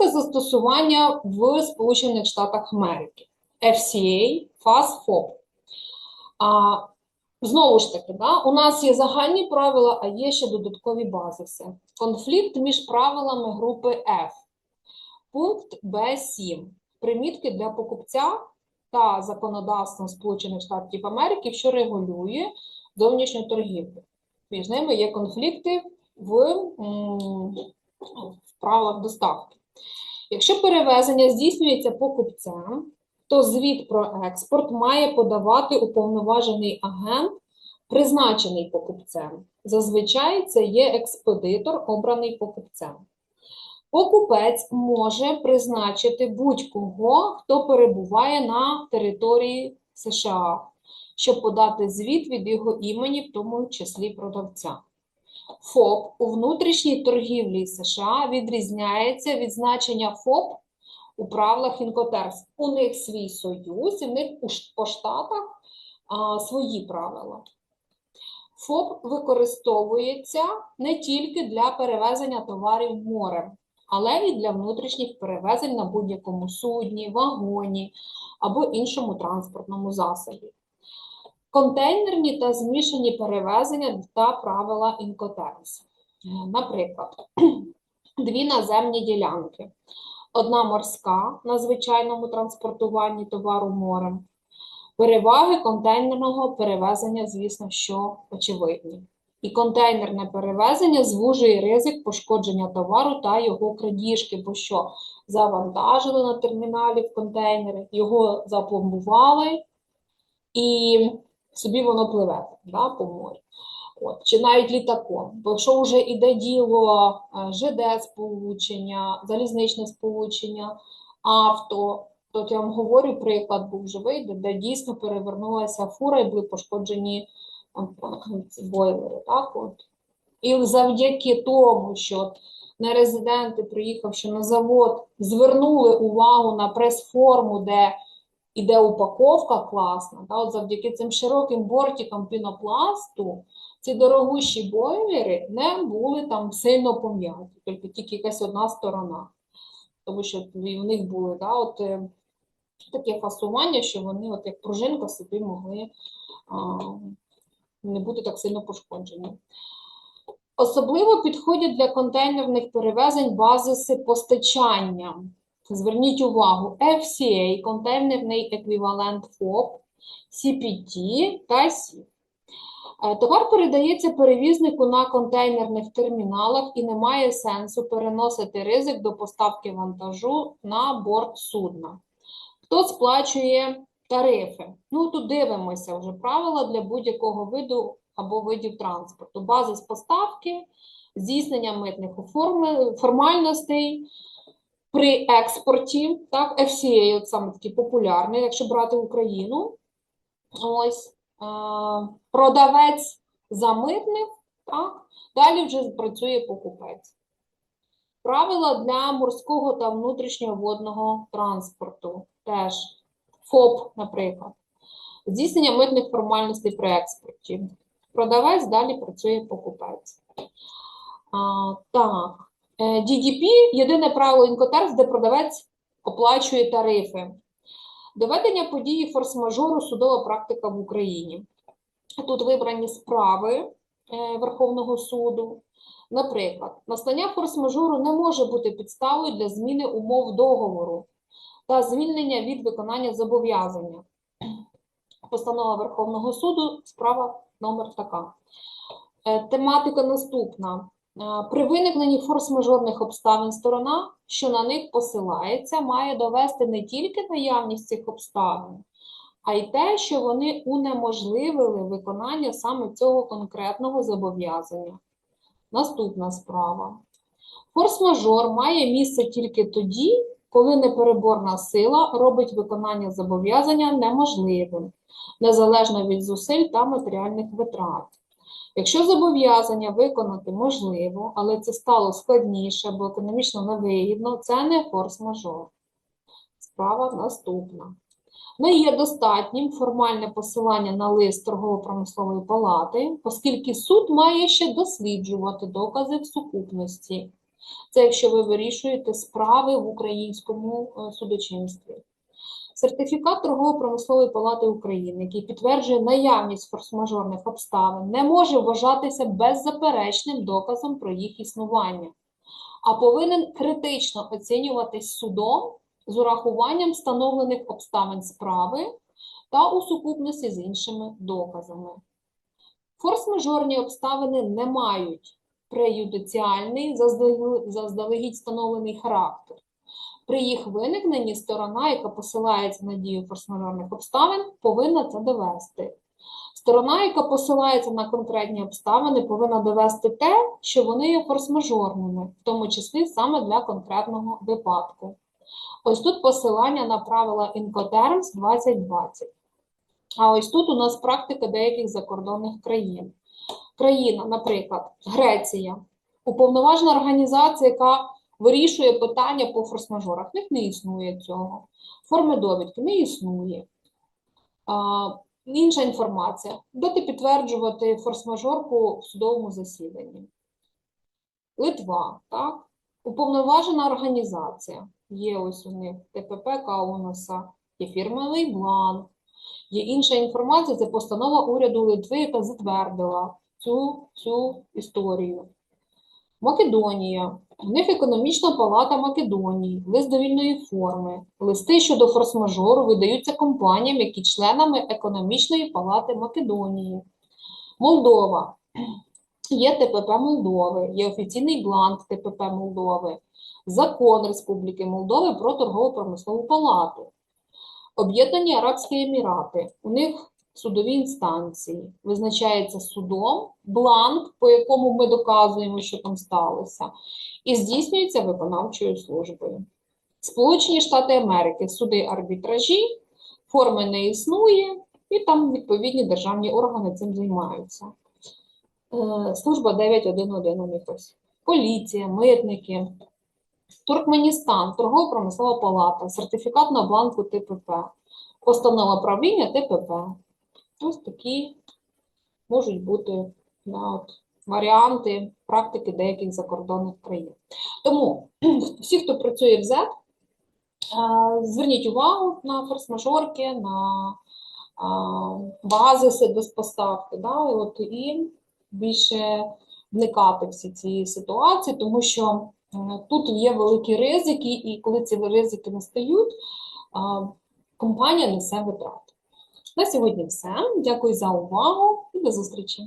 Практика застосування в Сполучених Штатах Америки. FCA, FAS, FOB. А, знову ж таки, да, у нас є загальні правила, а є ще додаткові базиси. Конфлікт між правилами групи F. Пункт Б7. Примітки для покупця та законодавством Сполучених Штатів Америки, що регулює зовнішню торгівлю. Між ними є конфлікти в, в правилах доставки. Якщо перевезення здійснюється покупцем, то звіт про експорт має подавати уповноважений агент, призначений покупцем. Зазвичай це є експедитор, обраний покупцем. Покупець може призначити будь-кого, хто перебуває на території США, щоб подати звіт від його імені, в тому числі продавця. ФОП у внутрішній торгівлі США відрізняється від значення ФОП у правилах Інкотерс. У них свій союз, і в них по штатах а, свої правила. ФОП використовується не тільки для перевезення товарів морем, але і для внутрішніх перевезень на будь-якому судні, вагоні або іншому транспортному засобі. Контейнерні та змішані перевезення та правила Інкотерс. Е, Наприклад, дві наземні ділянки. Одна морська на звичайному транспортуванні товару морем. Переваги контейнерного перевезення, звісно, що очевидні. І контейнерне перевезення звужує ризик пошкодження товару та його крадіжки, бо що завантажили на терміналі в контейнери, його запломбували, і собі воно пливе да, по морю. От, чи навіть літаком. Бо якщо вже йде діло е, ЖД сполучення, залізничне сполучення, авто, то я вам говорю, приклад був живий, де, де дійсно перевернулася фура і були пошкоджені бойлери. Так, от. І завдяки тому, що нерезиденти, приїхавши на завод, звернули увагу на прес-форму, де іде упаковка класна, та, от завдяки цим широким бортикам пінопласту, ці дорогущі бойлери не були там сильно пом'яті, тільки тільки якась одна сторона. Тому що в них були да, от, е, таке фасування, що вони, от як пружинка, собі могли а, не бути так сильно пошкоджені. Особливо підходять для контейнерних перевезень базиси постачання. Зверніть увагу, FCA, контейнерний еквівалент ФОП, CPT та SIF. Е, Товар передається перевізнику на контейнерних терміналах і не має сенсу переносити ризик до поставки вантажу на борт судна. Хто сплачує тарифи? Ну, тут дивимося вже правила для будь-якого виду або видів транспорту. Бази з поставки, здійснення митних формальностей, при експорті, так, FCA, от саме такий популярний, якщо брати Україну. Ось, продавець замитник, так, далі вже працює покупець. Правила для морського та внутрішнього водного транспорту теж ФОП, наприклад. Здійснення митних формальностей при експорті. Продавець далі працює покупець. А, так. Е, DDP – єдине правило Інкотерс, де продавець оплачує тарифи. Доведення події форс-мажору – судова практика в Україні. Тут вибрані справи е, Верховного суду. Наприклад, настання форс-мажору не може бути підставою для зміни умов договору та звільнення від виконання зобов'язання. Постанова Верховного суду, справа номер така. Е, Тематика наступна. Е, При виникненні форс-мажорних обставин сторона, що на них посилається, має довести не тільки наявність цих обставин, а й те, що вони унеможливили виконання саме цього конкретного зобов'язання. Наступна справа. Форс-мажор має місце тільки тоді, коли непереборна сила робить виконання зобов'язання неможливим, незалежно від зусиль та матеріальних витрат. Якщо зобов'язання виконати можливо, але це стало складніше або економічно невигідно, це не форс-мажор. Справа наступна. Не є достатнім формальне посилання на лист торгово-промислової палати, оскільки суд має ще досліджувати докази в сукупності Це якщо ви вирішуєте справи в українському е, судочинстві. Сертифікат Торгово-промислової палати України, який підтверджує наявність форс-мажорних обставин, не може вважатися беззаперечним доказом про їх існування, а повинен критично оцінюватись судом з урахуванням встановлених обставин справи та у сукупності з іншими доказами. Форс-мажорні обставини не мають преюдиціальний заздалегідь встановлений характер. При їх виникненні сторона, яка посилається на дію форс-мажорних обставин, повинна це довести. Сторона, яка посилається на конкретні обставини, повинна довести те, що вони є форс-мажорними, в тому числі саме для конкретного випадку. Ось тут посилання на правила Incoterms 2020. А ось тут у нас практика деяких закордонних країн. Країна, наприклад, Греція, уповноважена організація, яка вирішує питання по форс-мажорах. В них не існує цього. Форми довідки не існує. А, інша інформація. Дати підтверджувати форс-мажорку в судовому засіданні. Литва, так? Уповноважена організація. Є ось у них ТПП Каунаса, є фірмовий бланк. Є інша інформація, це постанова уряду Литви, яка затвердила цю, цю історію. Македонія. У них економічна палата Македонії, лист довільної форми. Листи щодо форс-мажору видаються компаніям, які членами економічної палати Македонії. Молдова. Є ТПП Молдови, є офіційний бланк ТПП Молдови, закон Республіки Молдови про торгово-промислову палату. Об'єднані Арабські Емірати. У них судові інстанції. Визначається судом бланк, по якому ми доказуємо, що там сталося, і здійснюється виконавчою службою. Сполучені Штати Америки, суди арбітражі, форми не існує, і там відповідні державні органи цим займаються. Е, Служба 911 у. Поліція, митники. Туркменістан, торгово-промислова палата, сертифікат на бланку ТПП, постанова правління ТПП. Ось такі можуть бути да, от, варіанти практики деяких закордонних країн. Тому всі, хто працює в ЗЕД, зверніть увагу на форс-мажорки, на базиси без поставки, да, от, і більше вникати всі ці ситуації, тому що тут є великі ризики, і коли ці ризики настають, компанія несе витрати. На сьогодні все. Дякую за увагу і до зустрічі!